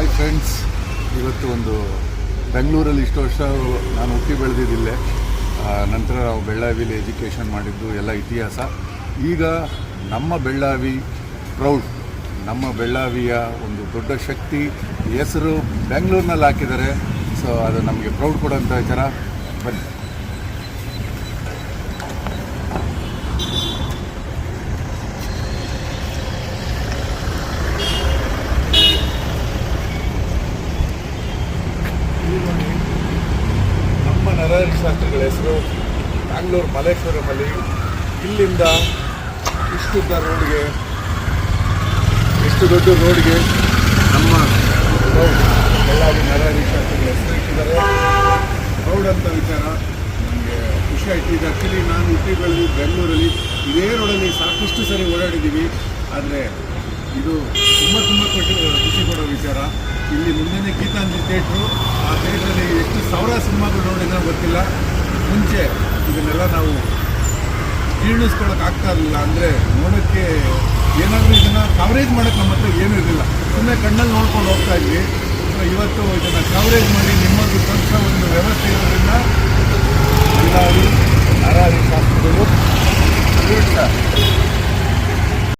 Hi friends, ಇವತ್ತು ಒಂದು ಬೆಂಗಳೂರಲ್ಲಿ ಇಷ್ಟು ವರ್ಷ ನಾನು ಹುಟ್ಟಿ ಬೆಳೆದಿದ್ದಿಲ್ಲೇ ನಂತರ ನಾವು ಬೆಳ್ಳಾವಿಲಿ ಎಜುಕೇಷನ್ ಮಾಡಿದ್ದು, ಎಲ್ಲ ಇತಿಹಾಸ. ಈಗ ನಮ್ಮ ಬೆಳ್ಳಾವಿ ಪ್ರೌಡ್ ನಮ್ಮ ಬೆಳ್ಳಾವಿಯ ಒಂದು ದೊಡ್ಡ ಶಕ್ತಿ ಹೆಸರು ಬೆಂಗಳೂರಿನಲ್ಲಿ ಹಾಕಿದ್ದಾರೆ. ಸೊ ಅದು ನಮಗೆ ಪ್ರೌಡ್ ಕೊಡೋಂಥ ಜನ ಬನ್ನಿ. ನರಹರಿ ಶಾಸ್ತ್ರಿಗಳ ಹೆಸರು ಬ್ಯಾಂಗ್ಳೂರು ಮಲ್ಲೇಶ್ವರಮಲ್ಲಿ ಇಲ್ಲಿಂದ ಇಷ್ಟುದ್ದ ರೋಡ್ಗೆ, ಇಷ್ಟು ದೊಡ್ಡ ರೋಡ್ಗೆ ನಮ್ಮ ಬಳ್ಳಾರಿ ನಾರಾಯಣ ಶಾಸ್ತ್ರಿಗಳ ಹೆಸರು ಇಟ್ಟಿದ್ದಾರೆ. ಪ್ರೌಡ್ ಅಂತ ವಿಚಾರ ನನಗೆ ಖುಷಿ ಆಯ್ತು. ಇದು ಆ್ಯಕ್ಚುಲಿ ನಾನು ಹುಟ್ಟಿ ಬೆಳೆದು ಬೆಂಗಳೂರಲ್ಲಿ. ಇದೇ ರೋಡಲ್ಲಿ ಸಾಕಷ್ಟು ಸರಿ ಓಡಾಡಿದ್ದೀವಿ. ಆದರೆ ಇದು ತುಂಬ ತುಂಬ ಖುಷಿ ಕೊಡೋ ವಿಚಾರ. ಇಲ್ಲಿ ಮುಂದೆನೇ ಗೀತಾಂಜಲಿ ಥಿಯೇಟ್ರು, ಆ ಥಿಯೇಟ್ರಲ್ಲಿ ಎಷ್ಟು ಸಾವಿರ ಸಿನಿಮಾಗಳು ನೋಡಿದ್ರೆ ಗೊತ್ತಿಲ್ಲ. ಮುಂಚೆ ಇದನ್ನೆಲ್ಲ ನಾವು ಜೀರ್ಣಿಸ್ಕೊಳಕ್ಕೆ ಆಗ್ತಾ ಇರಲಿಲ್ಲ ಅಂದರೆ ನೋಡೋಕ್ಕೆ ಏನಾದರೂ ಇದನ್ನು ಕವರೇಜ್ ಮಾಡೋಕ್ಕೆ ನಮ್ಮ ಹತ್ರ ಏನೂ ಇರಲಿಲ್ಲ. ಸುಮ್ಮನೆ ಕಣ್ಣಲ್ಲಿ ನೋಡ್ಕೊಂಡು ಹೋಗ್ತಾ ಇದ್ವಿ. ಇವತ್ತು ಇದನ್ನು ಕವರೇಜ್ ಮಾಡಿ ನಿಮ್ಮದು